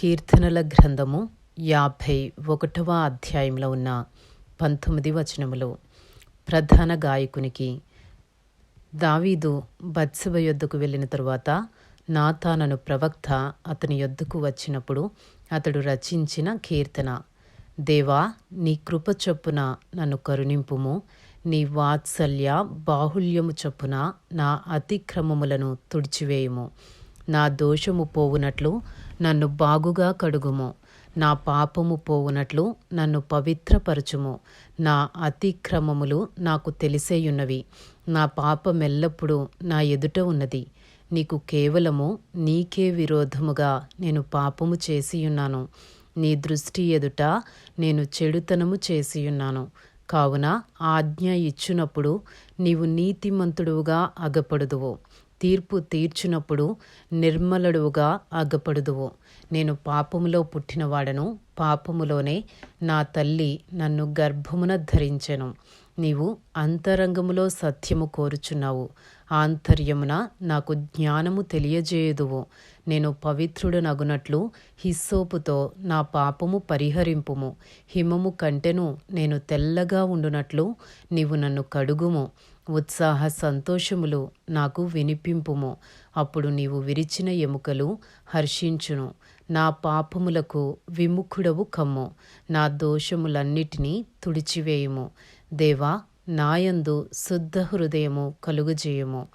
కీర్తనల గ్రంథము యాభై ఒకటవ అధ్యాయంలో ఉన్న పంతొమ్మిది వచనములు. ప్రధాన గాయకునికి దావీదు బత్సవ యొద్దకు వెళ్ళిన తరువాత నాతానను ప్రవక్త అతని యొద్దకు వచ్చినప్పుడు అతడు రచించిన కీర్తన దేవా నీ కృప చొప్పున నన్ను కరుణింపుము. నీ వాత్సల్య బాహుల్యము చొప్పున నా అతిక్రమములను తుడిచివేయుము. నా దోషము పోవునట్లు నన్ను బాగుగా కడుగుము. నా పాపము పోవునట్లు నన్ను పవిత్రపరచుము. నా అతిక్రమములు నాకు తెలిసేయున్నవి. నా పాపమెల్లప్పుడూ నా ఎదుట ఉన్నది. నీకు కేవలము నీకే విరోధముగా నేను పాపము చేసియున్నాను. నీ దృష్టి ఎదుట నేను చెడుతనము చేసియున్నాను. కావున ఆజ్ఞ ఇచ్చినప్పుడు నీవు నీతిమంతుడువుగా అగపడుదువు. తీర్పు తీర్చినప్పుడు నిర్మలడువుగా అగ్గపడుదువు నేను పాపములో పుట్టినవాడను పాపములోనే నా తల్లి నన్ను గర్భమున ధరించెను. నీవు అంతరంగములో సత్యము కోరుచున్నావు. ఆంతర్యమున నాకు జ్ఞానము తెలియజేయుదువు. నేను పవిత్రుడనగునట్లు హిస్సోపుతో నా పాపము పరిహరింపుము. హిమము కంటెను నేను తెల్లగా ఉండునట్లు నీవు నన్ను కడుగుము. ఉత్సాహ సంతోషములు నాకు వినిపింపుము. అప్పుడు నీవు విరిచిన ఎముకలు హర్షించును. నా పాపములకు విముఖుడవు కమ్ము. నా దోషములన్నిటినీ తుడిచివేయుము. దేవా నాయందు శుద్ధ హృదయము కలుగజేయము.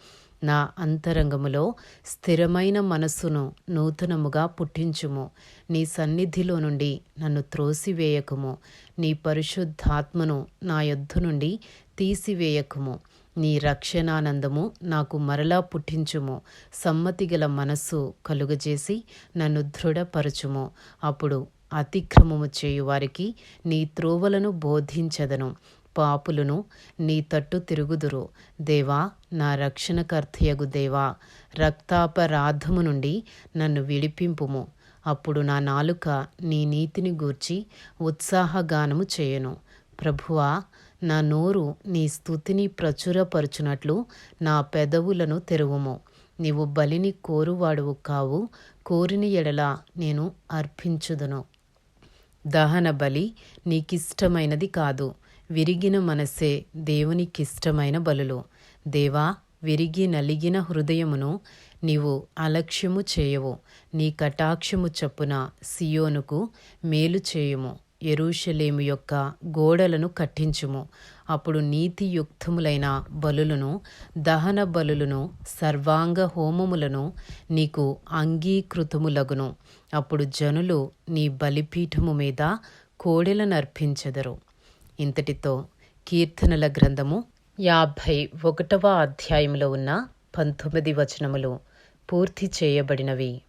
నా అంతరంగములో స్థిరమైన మనస్సును నూతనముగా పుట్టించుము. నీ సన్నిధిలో నుండి నన్ను త్రోసివేయకుము. నీ పరిశుద్ధాత్మను నా యొద్ద నుండి తీసివేయకుము. నీ రక్షణానందము నాకు మరలా పుట్టించుము. సమ్మతిగల మనస్సు కలుగజేసి నన్ను దృఢపరచుము. అప్పుడు అతిక్రమము చేయువారికి నీ త్రోవలను బోధించదను. పాపులను నీ తట్టు తిరుగుదురు. దేవా నా రక్షణకర్తయగు దేవా రక్తాపరాధము నుండి నన్ను విడిపింపుము. అప్పుడు నా నాలుక నీ నీతిని గూర్చి ఉత్సాహగానము చేయను. ప్రభువా నా నోరు నీ స్థుతిని ప్రచురపరుచునట్లు నా పెదవులను తెరువుము. నీవు బలిని కోరువాడువు కావు కోరిన ఎడల నేను అర్పించుదును. దహన బలి నీకిష్టమైనది కాదు విరిగిన మనసే దేవునికిష్టమైన బలులు. దేవా విరిగి నలిగిన హృదయమును నీవు అలక్ష్యము చేయవు. నీ కటాక్షము చప్పున సియోనుకు మేలు చేయుము. ఎరూషలేము యొక్క గోడలను కట్టించుము. అప్పుడు నీతియుక్తములైన బలులను దహన బలులను సర్వాంగ హోమములను నీకు అంగీకృతములగును. అప్పుడు జనులు నీ బలిపీఠము మీద కోడెలనర్పించెదరు. ఇంతటితో కీర్తనల గ్రంథము యాభై ఒకటవ అధ్యాయంలో ఉన్న పంతొమ్మిది వచనములు పూర్తి చేయబడినవి.